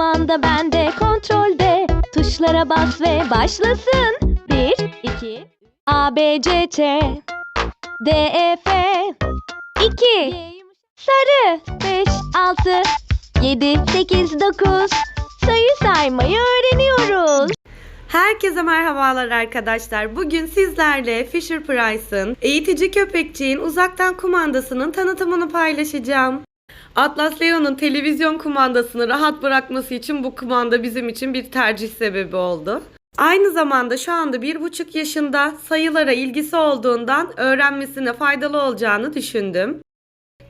Kumanda bende kontrolde Tuşlara bas ve başlasın 1, 2 A, B, C, Ç D, E, F 2 Sarı 5, 6 7, 8, 9 Sayı saymayı öğreniyoruz. Herkese merhabalar arkadaşlar. Bugün sizlerle Fisher Price'ın eğitici köpekçiğin uzaktan kumandasının tanıtımını paylaşacağım. Atlas Leo'nun televizyon kumandasını rahat bırakması için bu kumanda bizim için bir tercih sebebi oldu. Aynı zamanda şu anda bir buçuk yaşında sayılara ilgisi olduğundan öğrenmesine faydalı olacağını düşündüm.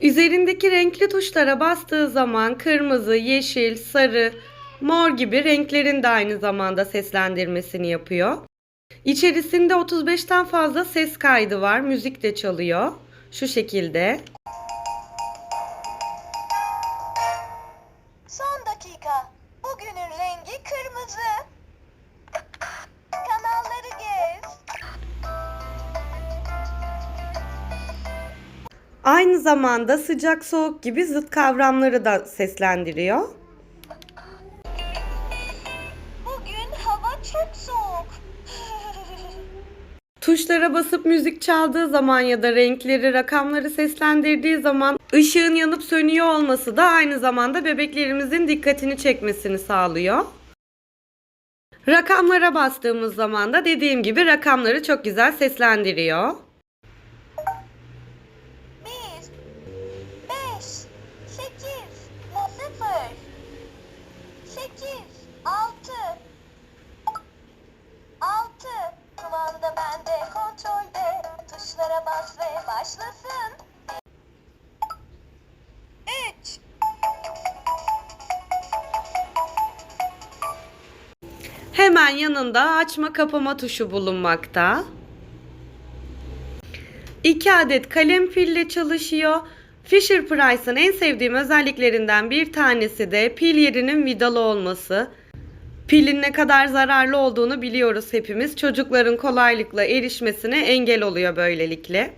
Üzerindeki renkli tuşlara bastığı zaman kırmızı, yeşil, sarı, mor gibi renklerin de aynı zamanda seslendirmesini yapıyor. İçerisinde 35'ten fazla ses kaydı var. Müzik de çalıyor. Şu şekilde. Aynı zamanda sıcak soğuk gibi zıt kavramları da seslendiriyor. Bugün hava çok soğuk. Tuşlara basıp müzik çaldığı zaman ya da renkleri, rakamları seslendirdiği zaman ışığın yanıp sönüyor olması da aynı zamanda bebeklerimizin dikkatini çekmesini sağlıyor. Rakamlara bastığımız zaman da dediğim gibi rakamları çok güzel seslendiriyor. Bas ve başlasın. Üç, Hemen yanında açma kapama tuşu bulunmakta. 2 adet kalem pille çalışıyor. Fisher Price'ın en sevdiğim özelliklerinden bir tanesi de pil yerinin vidalı olması. Pilin ne kadar zararlı olduğunu biliyoruz hepimiz. Çocukların kolaylıkla erişmesine engel oluyor böylelikle.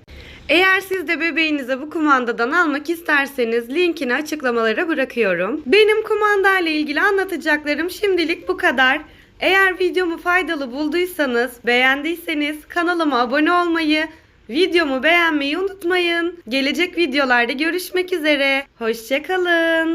Eğer siz de bebeğinize bu kumandadan almak isterseniz linkini açıklamalara bırakıyorum. Benim kumandayla ilgili anlatacaklarım şimdilik bu kadar. Eğer videomu faydalı bulduysanız, beğendiyseniz kanalıma abone olmayı, videomu beğenmeyi unutmayın. Gelecek videolarda görüşmek üzere. Hoşçakalın.